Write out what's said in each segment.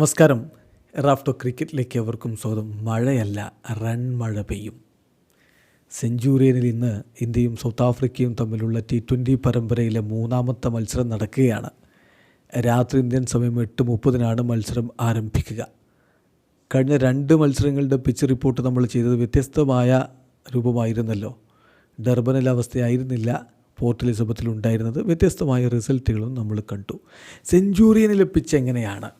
നമസ്കാരം. റാഫ്റ്റോ ക്രിക്കറ്റിലേക്ക് അവർക്കും സ്വാഗതം. മഴയല്ല റൺ മഴ പെയ്യും. സെഞ്ചുറിയനിൽ ഇന്ന് ഇന്ത്യയും സൗത്ത് ആഫ്രിക്കയും തമ്മിലുള്ള ടി ട്വന്റി പരമ്പരയിലെ മൂന്നാമത്തെ മത്സരം നടക്കുകയാണ്. രാത്രി ഇന്ത്യൻ സമയം എട്ട് മുപ്പതിനാണ് മത്സരം ആരംഭിക്കുക. കഴിഞ്ഞ രണ്ട് മത്സരങ്ങളുടെ പിച്ച് റിപ്പോർട്ട് നമ്മൾ ചെയ്തത് വ്യത്യസ്തമായ രൂപമായിരുന്നല്ലോ. ഡർബനിൽ അവസ്ഥയായിരുന്നില്ല പോർട്ട് എലിസബത്തിൽ ഉണ്ടായിരുന്നത്. വ്യത്യസ്തമായ റിസൾട്ടുകളും നമ്മൾ കണ്ടു. സെഞ്ചൂറിയനിലെ പിച്ച് എങ്ങനെയാണ്?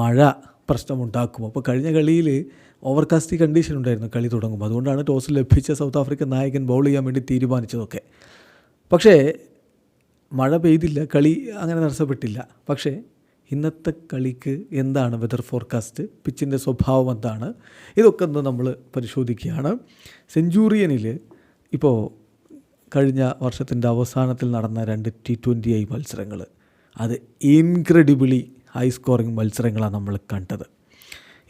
മഴ പ്രശ്നമുണ്ടാക്കും. അപ്പോൾ കഴിഞ്ഞ കളിയിൽ ഓവർകാസ്റ്റി കണ്ടീഷൻ ഉണ്ടായിരുന്നു കളി തുടങ്ങുമ്പോൾ. അതുകൊണ്ടാണ് ടോസ് ലഭിച്ച സൗത്ത് ആഫ്രിക്കൻ നായകൻ ബൗൾ ചെയ്യാൻ വേണ്ടി തീരുമാനിച്ചതൊക്കെ. പക്ഷേ മഴ പെയ്തില്ല കളി അങ്ങനെ തടസ്സപ്പെട്ടില്ല. പക്ഷേ ഇന്നത്തെ കളിക്ക് എന്താണ് വെതർ ഫോർകാസ്റ്റ് പിച്ചിന്റെ സ്വഭാവം എന്താണ്? ഇതൊക്കെ ഒന്ന് നമ്മൾ പരിശോധിക്കുകയാണ്. സെഞ്ചൂറിയനിൽ ഇപ്പോൾ കഴിഞ്ഞ വർഷത്തിന്റെ അവസാനത്തിൽ നടന്ന രണ്ട് ടി ട്വന്റി ഐ മത്സരങ്ങൾ. അത് ഇൻക്രെഡിബിളി ഹൈ സ്കോറിങ് മത്സരങ്ങളാണ് നമ്മൾ കണ്ടത്.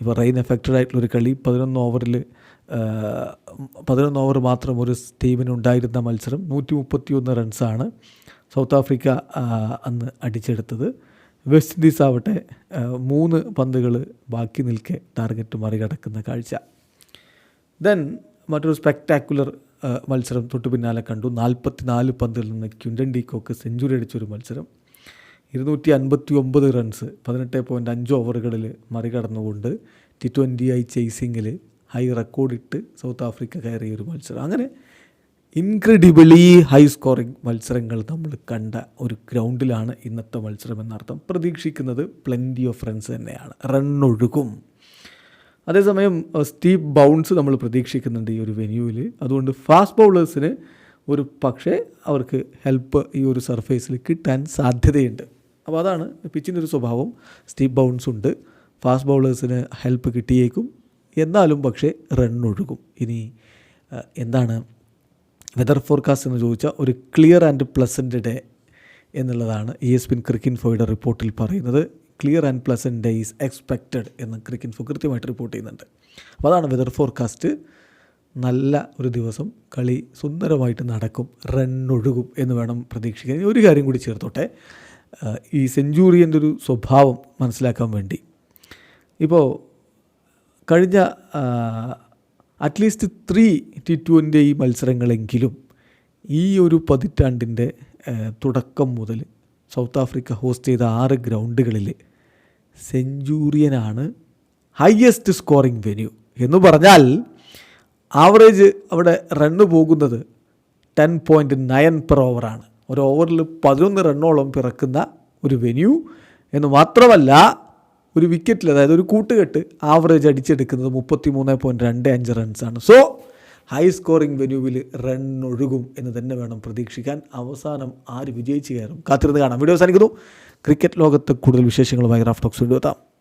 ഇപ്പോൾ റെയിൻ എഫക്റ്റഡ് ആയിട്ടുള്ളൊരു കളി പതിനൊന്ന് ഓവറിൽ പതിനൊന്ന് ഓവർ മാത്രം ഒരു ടീമിന് ഉണ്ടായിരുന്ന മത്സരം നൂറ്റി മുപ്പത്തി ഒന്ന് റൺസാണ് സൗത്ത് ആഫ്രിക്ക അന്ന് അടിച്ചെടുത്തത്. വെസ്റ്റ് ഇൻഡീസ് ആവട്ടെ മൂന്ന് പന്തുകൾ ബാക്കി നിൽക്കെ ടാർഗറ്റ് മറികടക്കുന്ന കാഴ്ച. ദെൻ മറ്റൊരു സ്പെക്ടാക്കുലർ മത്സരം തൊട്ടു പിന്നാലെ കണ്ടു. നാൽപ്പത്തി നാല് പന്തിൽ നിന്ന് ക്യുൻഡൻ ഡീകോക്ക് സെഞ്ചുറി അടിച്ചൊരു മത്സരം. ഇരുന്നൂറ്റി അൻപത്തി ഒമ്പത് റൺസ് പതിനെട്ട് പോയിന്റ് അഞ്ച് ഓവറുകളിൽ മറികടന്നുകൊണ്ട് ടി ട്വന്റി ഐ ചേസിങ്ങിൽ ഹൈ റെക്കോർഡിട്ട് സൗത്ത് ആഫ്രിക്ക കയറിയ ഒരു മത്സരം. അങ്ങനെ ഇൻക്രെഡിബിളി ഹൈ സ്കോറിംഗ് മത്സരങ്ങൾ നമ്മൾ കണ്ട ഒരു ഗ്രൗണ്ടിലാണ് ഇന്നത്തെ മത്സരം എന്നർത്ഥം. പ്രതീക്ഷിക്കുന്നത് പ്ലെന്റി ഓഫ് റൺസ് തന്നെയാണ്. റണ്ണൊഴുകും അതേസമയം സ്റ്റീപ്പ് ബൗൺസ് നമ്മൾ പ്രതീക്ഷിക്കുന്നുണ്ട് ഈ ഒരു വെന്യൂവിൽ അതുകൊണ്ട് ഫാസ്റ്റ് ബൗളേഴ്സിന് ഒരു പക്ഷേ അവർക്ക് ഹെൽപ്പ് ഈ ഒരു സർഫേസിൽ കിട്ടാൻ സാധ്യതയുണ്ട്. അപ്പോൾ അതാണ് പിച്ചിന്റെ ഒരു സ്വഭാവം. സ്റ്റീപ്പ് ബൗൺസ് ഉണ്ട്. ഫാസ്റ്റ് ബൗളേഴ്സിന് ഹെൽപ്പ് കിട്ടിയേക്കും. എന്നാലും പക്ഷേ റൺ ഒഴുകും. ഇനി എന്താണ് വെതർ ഫോർകാസ്റ്റ് എന്ന് ചോദിച്ചാൽ ഒരു ക്ലിയർ ആൻഡ് പ്ലസന്റ് ഡേ എന്നുള്ളതാണ് ഇ എസ് പിൻ ക്രിക്കിൻ ഫോയുടെ റിപ്പോർട്ടിൽ പറയുന്നത്. Clear and pleasant day is expected എന്ന് ക്രിക്കിൻ ഫോ കൃത്യമായിട്ട് റിപ്പോർട്ട് ചെയ്യുന്നുണ്ട്. അപ്പോൾ അതാണ് വെതർ ഫോർകാസ്റ്റ്. നല്ല ഒരു ദിവസം കളി സുന്ദരമായിട്ട് നടക്കും റണ്ണൊഴുകും എന്ന് വേണം പ്രതീക്ഷിക്കാൻ. ഒരു കാര്യം കൂടി ചേർത്തോട്ടെ. ഈ സെഞ്ചൂറിയന്റെ ഒരു സ്വഭാവം മനസ്സിലാക്കാൻ വേണ്ടി. ഇപ്പോൾ കഴിഞ്ഞ at least three T twenty മത്സരങ്ങളെങ്കിലും ഈ ഒരു പതിറ്റാണ്ടിന്റെ തുടക്കം മുതൽ സൗത്ത് ആഫ്രിക്ക ഹോസ്റ്റ് ചെയ്ത ആറ് ഗ്രൗണ്ടുകളിൽ സെഞ്ചൂറിയനാണ് ഹയസ്റ്റ് സ്കോറിംഗ് വെന്യൂ. എന്ന് പറഞ്ഞാൽ ആവറേജ് അവിടെ റണ്ണ് പോകുന്നത് ടെൻ പോയിന്റ് നയൻ പെർ ഓവറാണ്. ഒരു ഓവറിൽ പതിനൊന്ന് റണ്ണോളം പിറക്കുന്ന ഒരു വെന്യൂ എന്ന് മാത്രമല്ല ഒരു വിക്കറ്റിൽ അതായത് ഒരു കൂട്ടുകെട്ട് ആവറേജ് അടിച്ചെടുക്കുന്നത് മുപ്പത്തി മൂന്ന് പോയിന്റ് രണ്ട് അഞ്ച് റൺസാണ് സോ ഹൈ സ്കോറിംഗ് വെന്യൂവിൽ റൺ ഒഴുകും എന്ന് തന്നെ വേണം പ്രതീക്ഷിക്കാൻ. അവസാനം ആര് വിജയിച്ചു കയറും? കാത്തിരുന്ന് കാണാം. വീഡിയോ അവസാനിക്കുന്നു. ക്രിക്കറ്റ് ലോകത്ത് കൂടുതൽ വിശേഷങ്ങളുമായി റാഫ്റ്റോക്സ് വീണ്ടും എത്താം.